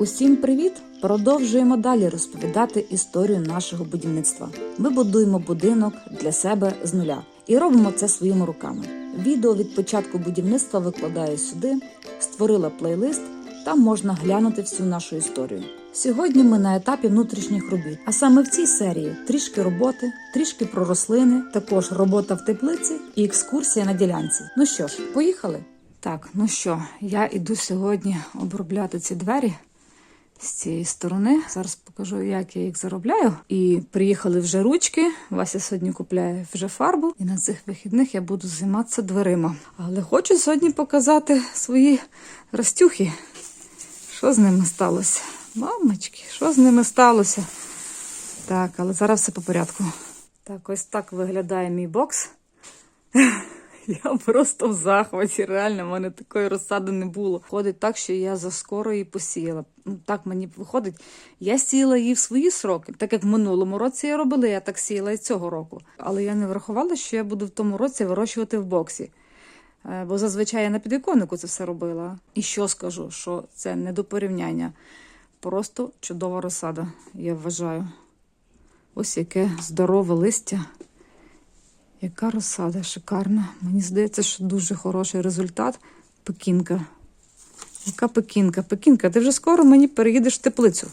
Усім привіт! Продовжуємо далі розповідати історію нашого будівництва. Ми будуємо будинок для себе з нуля і робимо це своїми руками. Відео від початку будівництва викладаю сюди, створила плейлист, там можна глянути всю нашу історію. Сьогодні ми на етапі внутрішніх робіт, а саме в цій серії трішки роботи, трішки про рослини, також робота в теплиці і екскурсія на ділянці. Ну що ж, поїхали? Так, ну що, я іду сьогодні обробляти ці двері з цієї сторони. Зараз покажу, як я їх заробляю. І приїхали вже ручки. Вася сьогодні купляє вже фарбу. І на цих вихідних я буду займатися дверима. Але хочу сьогодні показати свої растюхи. Що з ними сталося? Мамочки, що з ними сталося? Так, але зараз все по порядку. Так, ось так виглядає мій бокс. Я просто в захваті. Реально, в мене такої розсади не було. Ходить так, що я заскоро її посіяла. Ну так мені виходить. Я сіяла її в свої сроки, так як в минулому році я робила, я так сіяла і цього року. Але я не врахувала, що я буду в тому році вирощувати в боксі. Е, Бо зазвичай я на підвіконнику це все робила. І що скажу, що це не до порівняння. Просто чудова розсада, я вважаю. Ось яке здорове листя. Яка розсада шикарна. Мені здається, що дуже хороший результат. Пекінка. Яка пекінка? Пекінка, ти вже скоро мені переїдеш в теплицю.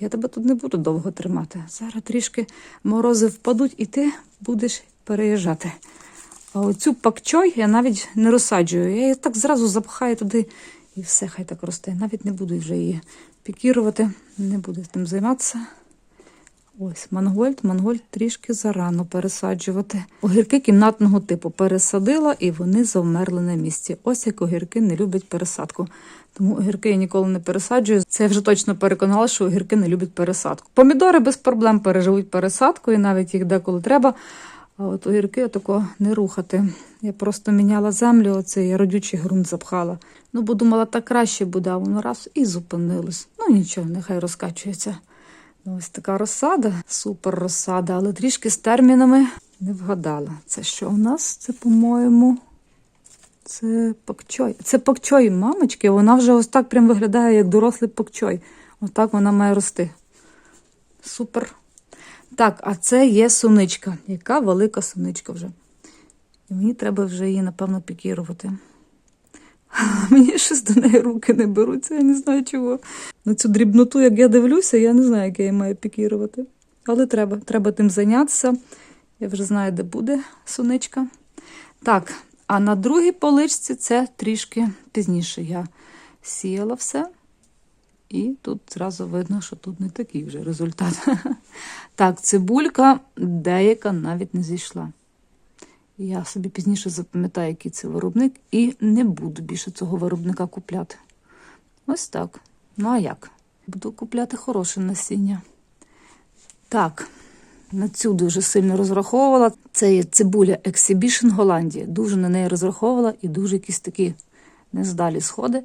Я тебе тут не буду довго тримати. Зараз трішки морози впадуть, і ти будеш переїжджати. А оцю пакчой я навіть не розсаджую. Я її так зразу запхаю туди і все, хай так росте. Навіть не буду вже її пікірувати, не буду тим займатися. Ось мангольд, мангольд трішки зарано пересаджувати. Огірки кімнатного типу пересадила і вони завмерли на місці. Ось як огірки не люблять пересадку. Тому огірки я ніколи не пересаджую. Це я вже точно переконала, що огірки не люблять пересадку. Помідори без проблем переживуть пересадку, і навіть їх деколи треба. А от огірки отако не рухати. Я просто міняла землю, оцей родючий ґрунт запхала. Ну, бо думала, так краще буде, а воно раз і зупинилось. Ну нічого, нехай розкачується. Ось така розсада, супер розсада, але трішки з термінами не вгадала. Це що у нас? Це, по-моєму, це пакчой. Це пакчой мамочки, вона вже ось так прям виглядає, як дорослий пакчой. Ось так вона має рости. Супер. Так, а це є суничка. Яка велика суничка вже. І мені треба вже її, напевно, пікірувати. Мені щось до неї руки не беруться, я не знаю чого. На цю дрібноту, як я дивлюся, я не знаю, як я її маю пікірувати. Але треба, треба тим зайнятися. Я вже знаю, де буде суничка. Так, а на другій поличці це трішки пізніше я сіяла все. І тут зразу видно, що тут не такий вже результат. Так, цибулька деяка навіть не зійшла. Я собі пізніше запам'ятаю, який це виробник, і не буду більше цього виробника купляти. Ось так. Ну а як? Буду купляти хороше насіння. Так, на цю дуже сильно розраховувала. Це є цибуля Exhibition Голландія. Дуже на неї розраховувала і дуже якісь такі нездалі сходи.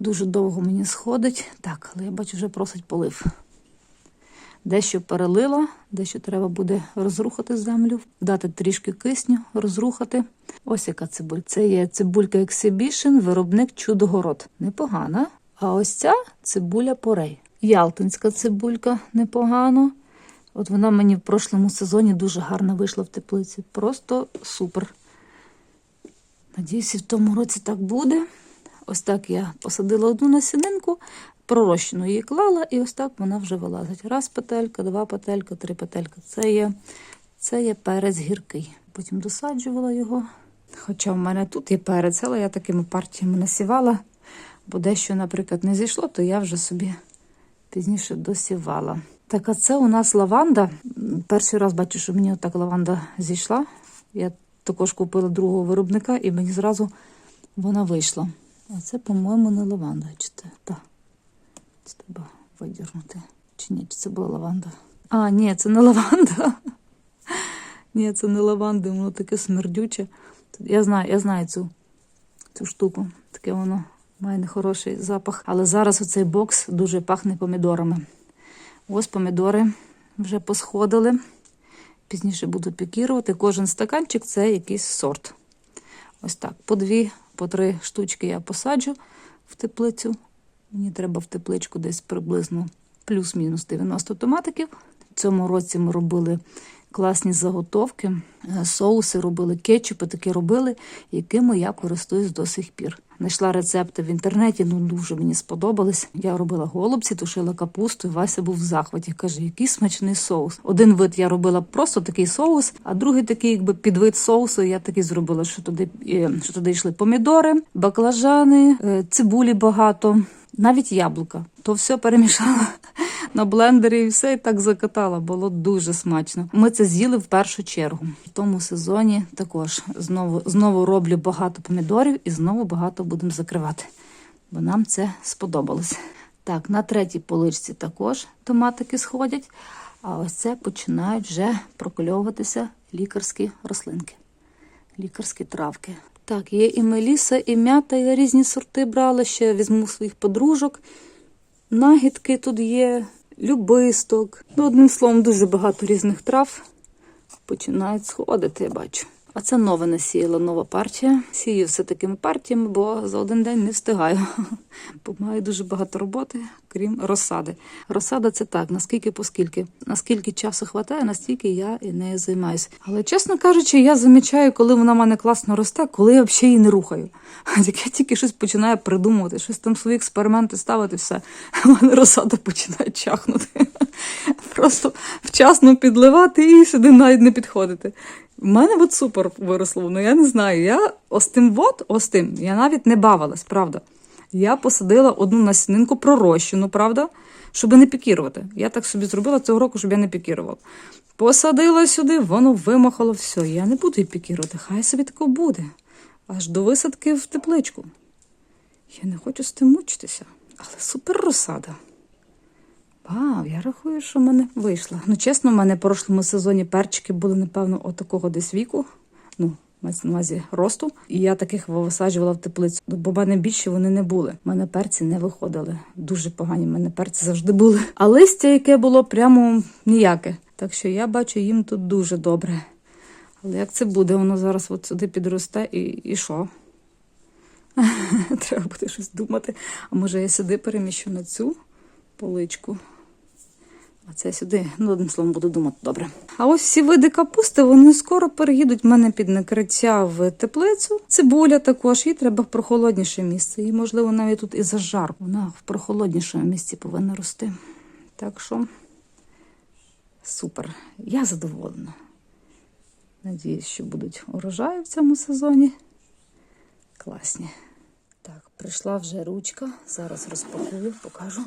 Дуже довго мені сходить. Так, але я бачу, вже просить полив. Дещо перелила, дещо треба буде розрухати землю, дати трішки кисню, розрухати. Ось яка цибулька. Це є цибулька Exhibition, виробник чудогород. Непогана. А ось ця цибуля порей. Ялтинська цибулька непогано. От вона мені в прошлому сезоні дуже гарно вийшла в теплиці. Просто супер. Надіюсь, і в тому році так буде. Ось так я посадила одну насінинку, пророщену її клала, і ось так вона вже вилазить. Раз петелька, два петелька, три петелька. Це є, це є перець гіркий. Потім досаджувала його. Хоча в мене тут є перець, але я такими партіями насівала, бо дещо, наприклад, не зійшло, то я вже собі пізніше досівала. Так, а це у нас лаванда. Перший раз бачу, що мені отак лаванда зійшла. Я також купила другого виробника, і мені зразу вона вийшла. А це, по-моєму, не лаванда. Чи це? Так. Це треба видірнути. Чи ні, чи це була лаванда? А, ні, це не лаванда. Ні, це не лаванда, воно таке смердюче. Я знаю, я знаю цю, цю штуку. Таке воно має нехороший запах. Але зараз оцей бокс дуже пахне помідорами. Ось помідори вже посходили. Пізніше буду пікірувати. Кожен стаканчик це якийсь сорт. Ось так. По дві, по три штучки я посаджу в теплицю. Мені треба в тепличку десь приблизно плюс-мінус 90 томатиків. В цьому році ми робили класні заготовки, е, соуси робили, кетчупи такі робили, якими я користуюсь до сих пір. Знайшла рецепти в інтернеті, ну дуже мені сподобались. Я робила голубці, тушила капусту, і Вася був в захваті. Каже, який смачний соус. Один вид я робила просто такий соус, а другий такий, якби підвид соусу. Я такий зробила, що туди, е, що туди йшли помідори, баклажани, е, цибулі багато, навіть яблука. То все перемішала на блендері і все і так закатала. Було дуже смачно. Ми це з'їли в першу чергу. В тому сезоні також знову знову роблю багато помідорів і знову багато будемо закривати, бо нам це сподобалось. Так, на третій поличці також томатики сходять, а ось це починають вже прокольовуватися лікарські рослинки, лікарські травки. Так, є і меліса, і м'ята, я різні сорти брала, ще візьму своїх подружок. Нагідки тут є, любисток. Ну, одним словом, дуже багато різних трав починають сходити, я бачу. А це нове насіяла, нова партія. Сію все такими партіями, бо за один день не встигаю. Бо маю дуже багато роботи, крім розсади. Розсада це так, наскільки поскільки. Наскільки часу хватає, настільки я і нею займаюся. Але чесно кажучи, я замічаю, коли вона в мене класно росте, коли я взагалі її не рухаю. Як я тільки щось починаю придумувати, щось там свої експерименти ставити, все, в мене розсада починає чахнути. Просто вчасно підливати і сюди навіть не підходити. У мене от супер виросло, ну я не знаю. Я ось тим вот, ось тим, я навіть не бавилась, правда. Я посадила одну насінинку пророщену, правда, щоб не пікірувати. Я так собі зробила цього року, щоб я не пікірувала. Посадила сюди, воно вимахало все. Я не буду її пікірувати, хай собі тако буде. Аж до висадки в тепличку. Я не хочу з тим мучитися, але супер розсада. Вау, я рахую, що в мене вийшло. Ну, чесно, в мене в прошлому сезоні перчики були, напевно, отакого десь віку. Ну, на увазі росту. І я таких висаджувала в теплицю. Бо в мене більше вони не були. У мене перці не виходили. Дуже погані. в мене перці завжди були. А листя, яке було прямо ніяке. Так що я бачу їм тут дуже добре. Але як це буде? Воно зараз от сюди підросте і, і що? Треба буде щось думати. А може я сюди переміщу на цю поличку. А це сюди, ну, одним словом, буду думати добре. А ось всі види капусти, вони скоро переїдуть в мене під накриття в теплицю. Цибуля також, їй треба в прохолодніше місце. І, можливо, навіть тут і за жар. Вона в прохолоднішому місці повинна рости. Так що супер. Я задоволена. Надіюсь, що будуть урожаї в цьому сезоні. Класні. Так, прийшла вже ручка. Зараз розпакую, покажу.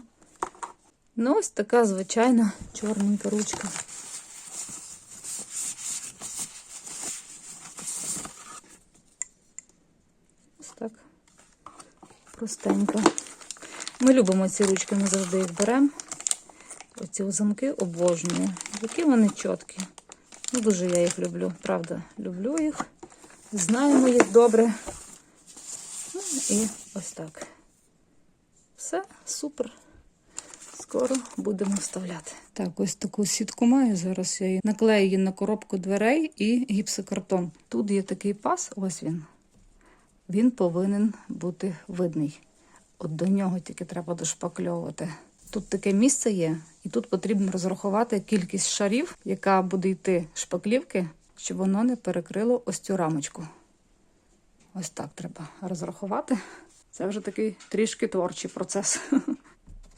Ну, ось така звичайна чорненька ручка. Ось так. Простенько. Ми любимо ці ручки, ми завжди їх беремо. Оці замки обожнюю. Які вони чіткі. Ну, дуже я їх люблю, правда, люблю їх. Знаємо їх добре. Ну, і ось так. Все, супер. Скоро будемо вставляти. Так, ось таку сітку маю. Зараз я її наклею її на коробку дверей і гіпсокартон. Тут є такий пас, ось він. Він повинен бути видний. От до нього тільки треба дошпакльовувати. Тут таке місце є, і тут потрібно розрахувати кількість шарів, яка буде йти шпаклівки, щоб воно не перекрило ось цю рамочку. Ось так треба розрахувати. Це вже такий трішки творчий процес.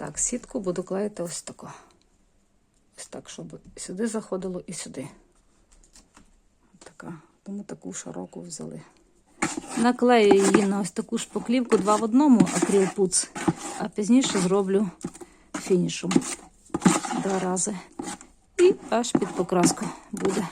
Так, сітку буду клеїти ось тако. Ось так, щоб сюди заходило і сюди. Така. Тому таку широку взяли. Наклею її на ось таку шпаклівку два в одному акрилпуц, а пізніше зроблю фінішом два рази. І аж під покраску буде.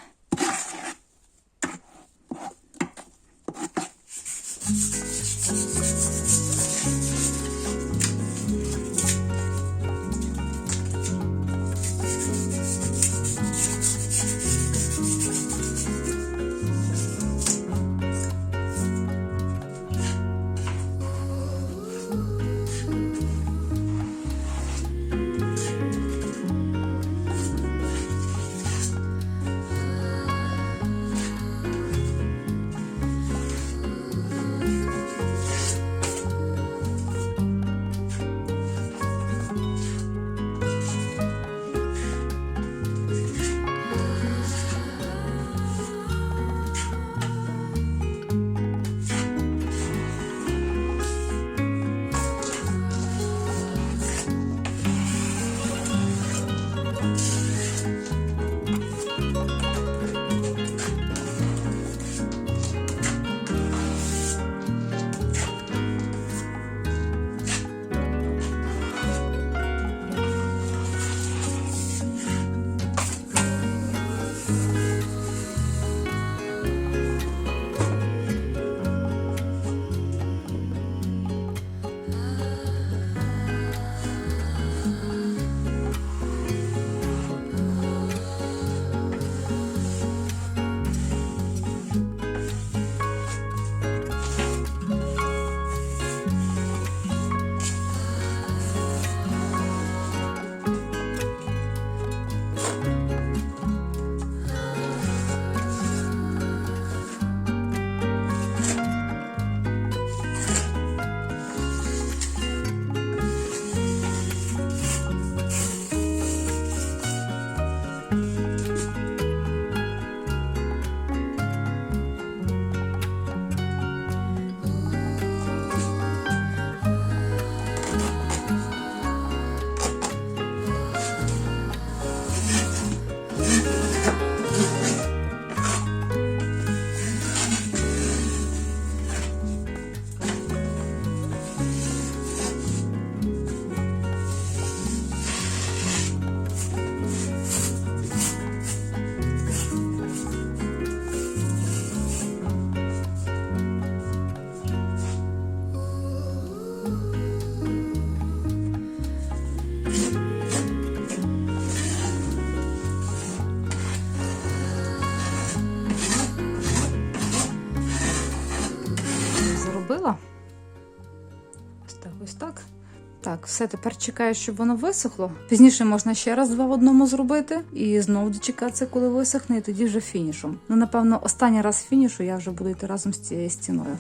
Все, тепер чекаю, щоб воно висохло. Пізніше можна ще раз два в одному зробити, і знову дочекатися, коли висохне, і тоді вже фінішом. Ну, напевно, останній раз фінішу я вже буду йти разом з цією стіною.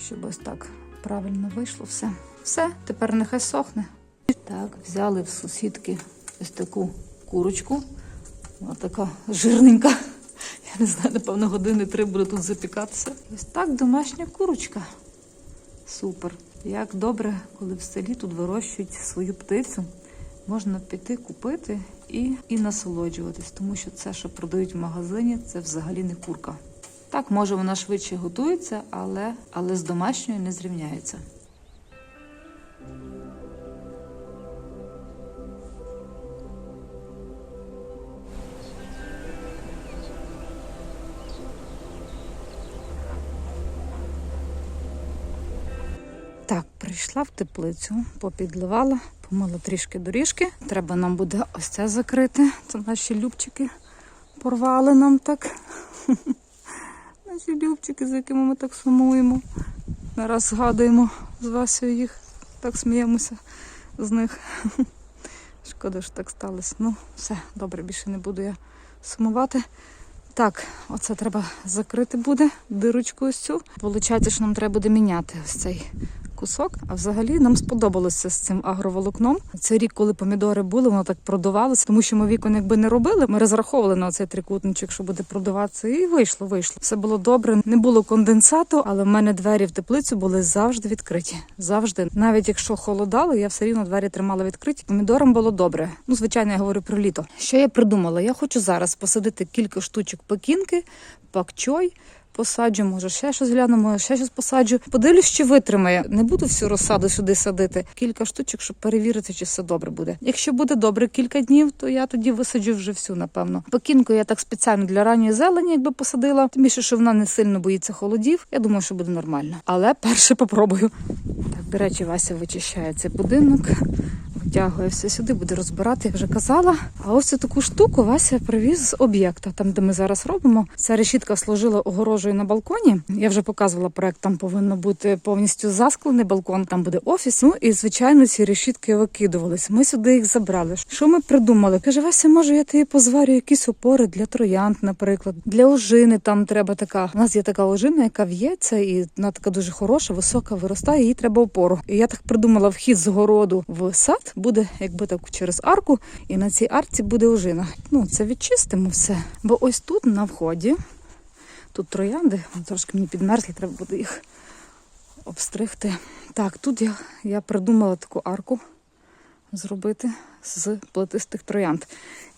Щоб ось так правильно вийшло все. Все, тепер нехай сохне. Так, взяли в сусідки ось таку курочку. Вона така жирненька. Я не знаю, напевно, години три буде тут запікатися. Ось так домашня курочка. Супер. Як добре, коли в селі тут вирощують свою птицю. Можна піти купити і, і насолоджуватись, тому що це, що продають в магазині, це взагалі не курка. Так, може, вона швидше готується, але, але з домашньою не зрівняється. Прийшла в теплицю, попідливала, помила трішки доріжки. Треба нам буде ось це закрити. Це наші любчики порвали нам так. Наші любчики, за якими ми так сумуємо. Не раз згадуємо з Васею їх, так сміємося з них. Шкода, що так сталося. Ну, все, добре, більше не буду я сумувати. Так, оце треба закрити буде дирочку ось цю. Получається, що нам треба буде міняти ось цей кусок. А взагалі нам сподобалося з цим агроволокном. Цей рік, коли помідори були, воно так продувалося, тому що ми вікон якби не робили. Ми розраховували на цей трикутничок, що буде продуватися, і вийшло, вийшло. Все було добре. Не було конденсату, але в мене двері в теплицю були завжди відкриті. Завжди, навіть якщо холодало, я все рівно двері тримала відкриті. Помідорам було добре. Ну, звичайно, я говорю про літо. Що я придумала? Я хочу зараз посадити кілька штучок пекінки, пакчой. Посаджу, може, ще щось гляну, може, ще щось посаджу. Подивлюсь, чи витримає. Не буду всю розсаду сюди садити. Кілька штучок, щоб перевірити, чи все добре буде. Якщо буде добре кілька днів, то я тоді висаджу вже всю, напевно. Пекінку я так спеціально для ранньої зелені, якби посадила. Тим більше, що вона не сильно боїться холодів. Я думаю, що буде нормально. Але перше попробую. Так, до речі, Вася вичищає цей будинок. Витягує все сюди, буде розбирати, я вже казала. А ось таку штуку Вася привіз з об'єкта, там, де ми зараз робимо. Ця решітка служила огорожею на балконі. Я вже показувала проект. Там повинно бути повністю засклений балкон. Там буде офіс. Ну і звичайно, ці решітки викидувались. Ми сюди їх забрали. Що ми придумали? Каже, Вася, може, я тобі позварю якісь опори для троянд, наприклад, для ожини. Там треба така. У нас є така ожина, яка в'ється, і вона така дуже хороша, висока, виростає. Їй треба опору. І я так придумала вхід з городу в сад буде якби так через арку, і на цій арці буде ожина. Ну, це відчистимо все. Бо ось тут на вході, тут троянди, трошки мені підмерзли, треба буде їх обстригти. Так, тут я, я придумала таку арку зробити з плетистих троянд.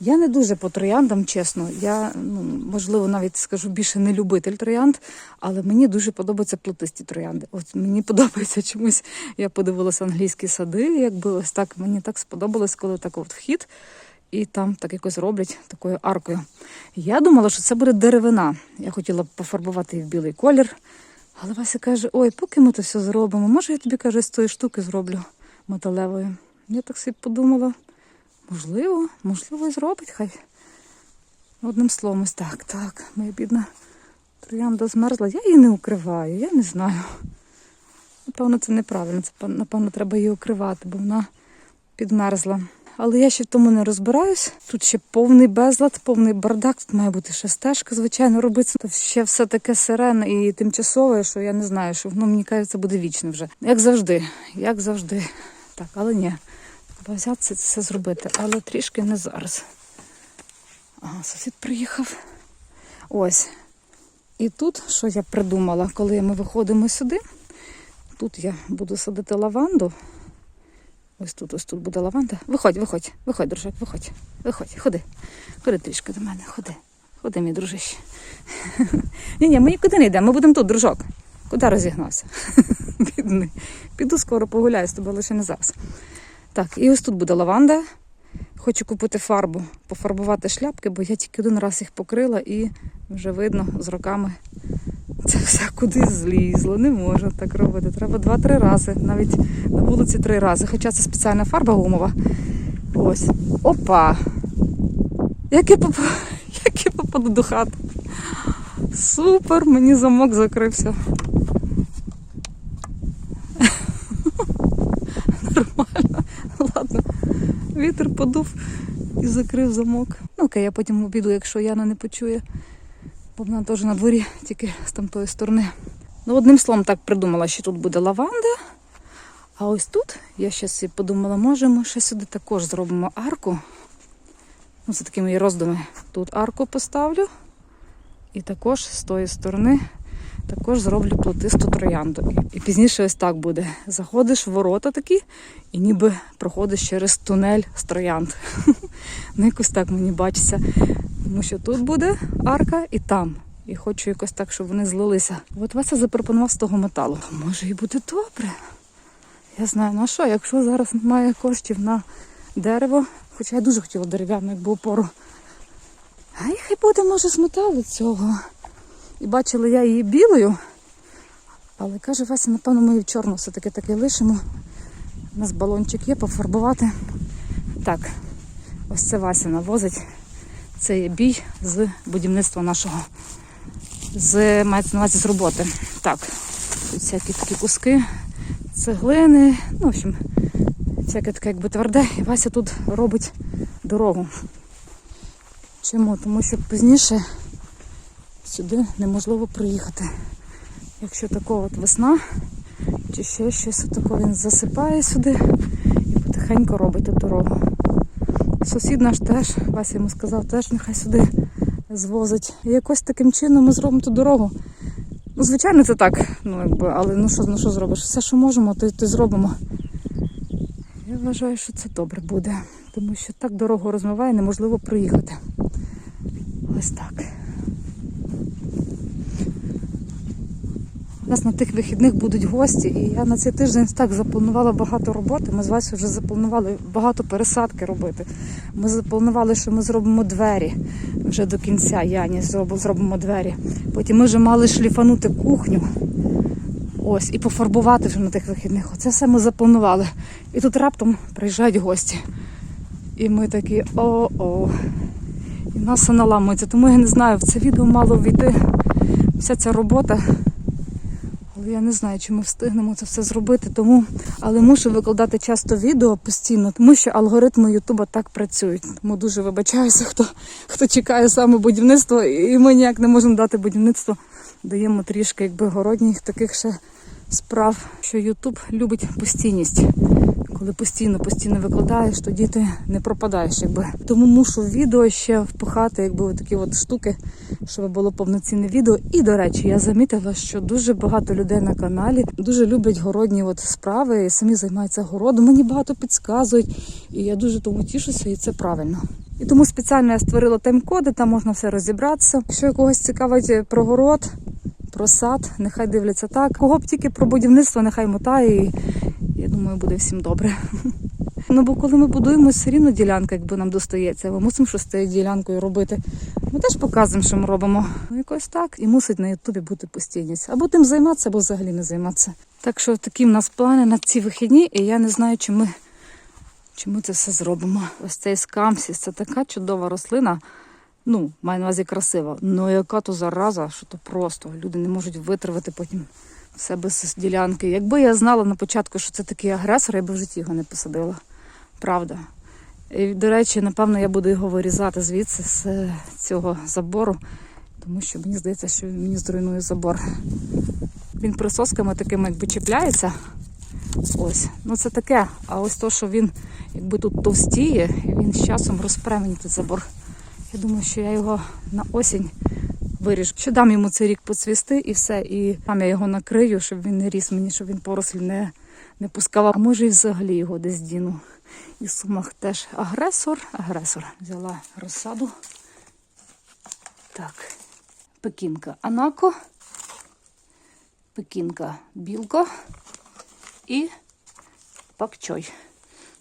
Я не дуже по трояндам, чесно. Я, ну, можливо, навіть скажу більше не любитель троянд, але мені дуже подобаються плетисті троянди. От мені подобається чомусь. Я подивилася англійські сади, якби ось так мені так сподобалось, коли так от вхід. І там так якось роблять такою аркою. Я думала, що це буде деревина. Я хотіла пофарбувати її в білий колір. Але Вася каже: ой, поки ми то все зробимо, може я тобі каже, з тої штуки зроблю металевою. Я так собі подумала, можливо, можливо, і зробить хай. Одним словом, ось так, так, моя бідна троянда змерзла. Я її не укриваю, я не знаю. Напевно, це неправильно. Це напевно треба її укривати, бо вона підмерзла. Але я ще в тому не розбираюсь. Тут ще повний безлад, повний бардак. Тут має бути ще стежка, звичайно, робиться. Тут ще все таке сирене і тимчасове, що я не знаю, що воно мені кажеться буде вічне вже. Як завжди, як завжди. Так, але ні. Треба взяти це зробити, але трішки не зараз. Ага, сусід приїхав. Ось. І тут, що я придумала, коли ми виходимо сюди, тут я буду садити лаванду. Ось тут, ось тут буде лаванда. Виходь, виходь, виходь, дружок, виходь. Виходь, ходи. Ходи трішки до мене, ходи. Ходи, мій дружище. Ні, ні, ми нікуди не йдемо, ми будемо тут, дружок. Куди розігнався? Бідний. Піду скоро погуляю з тобою, лише не зараз. Так, і ось тут буде лаванда. Хочу купити фарбу, пофарбувати шляпки, бо я тільки один раз їх покрила і вже видно з роками це все куди злізло. Не можна так робити. Треба два-три рази, навіть на вулиці три рази. Хоча це спеціальна фарба гумова. Ось. Опа! Як я, поп... Як я попаду до хати. Супер, мені замок закрився. Нормально. Вітер подув і закрив замок. Ну окей, я потім обіду, якщо Яна не почує. Бо вона теж на дворі, тільки з тамтої сторони. Ну, одним словом, так придумала, що тут буде лаванда. А ось тут я ще собі подумала, може, ми ще сюди також зробимо арку. Ну, це такі мої роздуми. Тут арку поставлю. І також з тої сторони також зроблю плотисту троянду. І, пізніше ось так буде. Заходиш в ворота такі, і ніби проходиш через тунель з троянд. Ну, якось так мені бачиться. Тому що тут буде арка і там. І хочу якось так, щоб вони злилися. От Вася запропонував з того металу. Може і буде добре. Я знаю, ну а що, якщо зараз немає коштів на дерево, хоча я дуже хотіла дерев'яну, якби опору. А і хай буде, може, з металу цього. І бачила я її білою. Але каже Вася, напевно, ми її в чорну все-таки таки лишимо. У нас балончик є, пофарбувати. Так, ось це Вася навозить. Це є бій з будівництва нашого. З мається на увазі з роботи. Так, тут всякі такі куски, цеглини, ну, в общем, всяке таке якби тверде. І Вася тут робить дорогу. Чому? Тому що пізніше сюди неможливо приїхати. Якщо така от весна, чи ще щось таке він засипає сюди і потихеньку робить ту дорогу. Сусід наш теж, Вася йому сказав, теж нехай сюди звозить. І якось таким чином ми зробимо ту дорогу. Ну, звичайно, це так, ну якби, але ну що, ну що зробиш? Все, що можемо, то, то зробимо. Я вважаю, що це добре буде, тому що так дорогу розмиває, неможливо проїхати. Ось так. У нас на тих вихідних будуть гості, і я на цей тиждень так запланувала багато роботи. Ми з Васю вже запланували багато пересадки робити. Ми запланували, що ми зробимо двері вже до кінця. Яні зроб- зробимо двері. Потім ми вже мали шліфанути кухню. Ось, і пофарбувати вже на тих вихідних. Оце все ми запланували. І тут раптом приїжджають гості. І ми такі о-о. І нас все наламується. Тому я не знаю, в це відео мало війти вся ця робота. Я не знаю, чи ми встигнемо це все зробити, тому але мушу викладати часто відео постійно, тому що алгоритми Ютуба так працюють. Тому дуже вибачаюся, хто, хто чекає саме будівництво, і ми ніяк не можемо дати будівництво. Даємо трішки якби городніх таких ще справ, що Ютуб любить постійність. Коли постійно постійно викладаєш, тоді ти не пропадаєш, якби тому мушу в відео ще впихати, якби такі от штуки, щоб було повноцінне відео. І до речі, я замітила, що дуже багато людей на каналі дуже люблять городні от справи, і самі займаються городом. Мені багато підказують, і я дуже тому тішуся, і це правильно. І тому спеціально я створила тайм-коди, там можна все розібратися. Якщо якогось цікавить про город, про сад, нехай дивляться так. Кого б тільки про будівництво, нехай мотає. І я думаю, буде всім добре. Ну бо коли ми будуємо, все рівно ділянка, якби нам достається. Ми мусимо щось з цією ділянкою робити. Ми теж показуємо, що ми робимо. Ну, якось так. І мусить на Ютубі бути постійність. Або тим займатися, або взагалі не займатися. Так що такі в нас плани на ці вихідні, і я не знаю, чи ми, чи ми це все зробимо. Ось цей скамсіс це така чудова рослина. Ну, маю на увазі красива. Ну яка то зараза, що то просто. Люди не можуть витривати потім в себе з ділянки. Якби я знала на початку, що це такий агресор, я б в житті його не посадила. Правда. І, до речі, напевно, я буду його вирізати звідси з е, цього забору, тому що мені здається, що він мені зруйнує забор. Він присосками такими якби чіпляється. Ось, ну це таке. А ось то, що він якби тут товстіє, він з часом розпре забор. Я думаю, що я його на осінь виріжу. Що дам йому цей рік поцвісти і все. І там я його накрию, щоб він не ріс мені, щоб він порослі не, не пускав. А може і взагалі його десь діну. І в сумах теж агресор. Агресор. Взяла розсаду. Так. Пекінка Анако. Пекінка Білко і пакчой.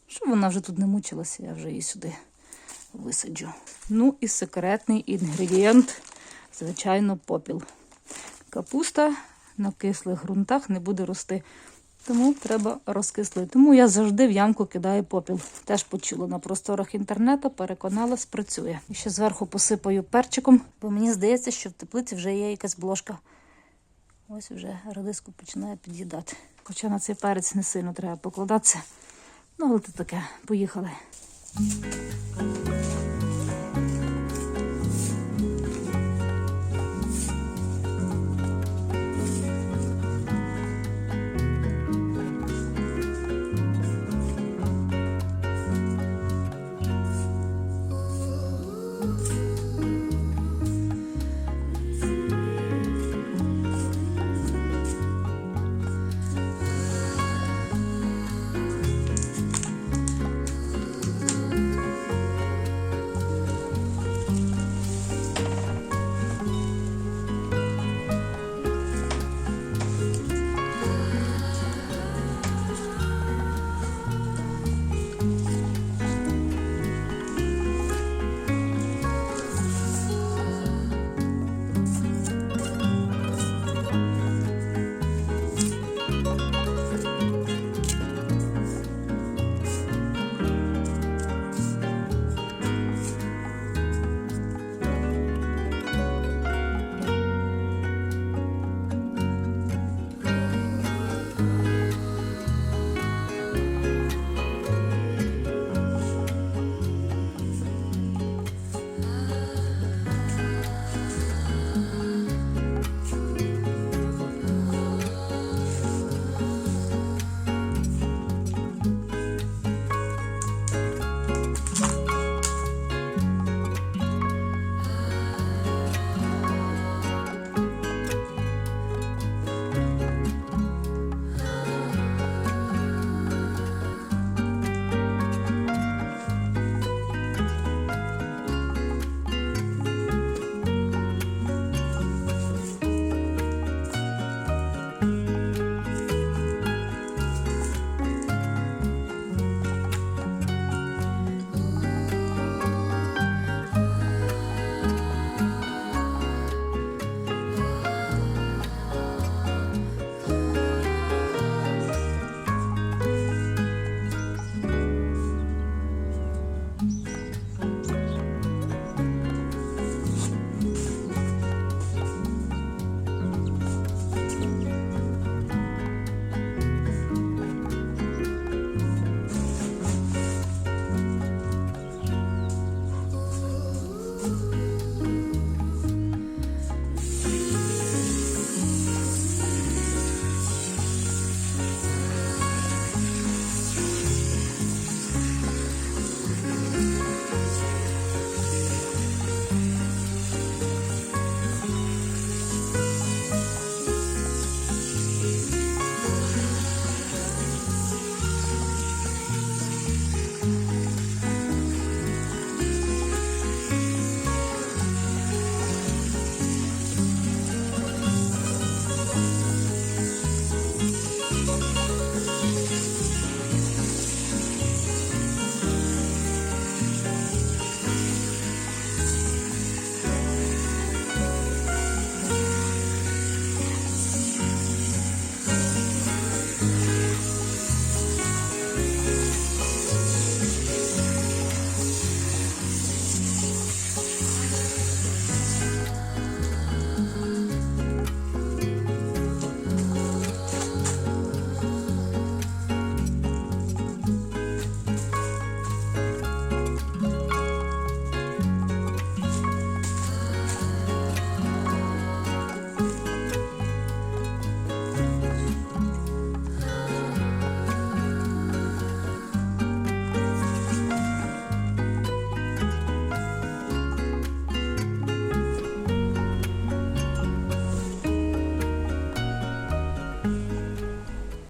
Щоб вона вже тут не мучилася, я вже її сюди висаджу. Ну і секретний інгредієнт, звичайно, попіл. Капуста на кислих ґрунтах не буде рости. Тому треба розкислити. Тому я завжди в ямку кидаю попіл. Теж почула на просторах інтернету, переконалась, працює. І ще зверху посипаю перчиком, бо мені здається, що в теплиці вже є якась бложка. Ось вже радиску починає під'їдати. Хоча на цей перець не сильно треба покладатися. Ну, але це таке, поїхали.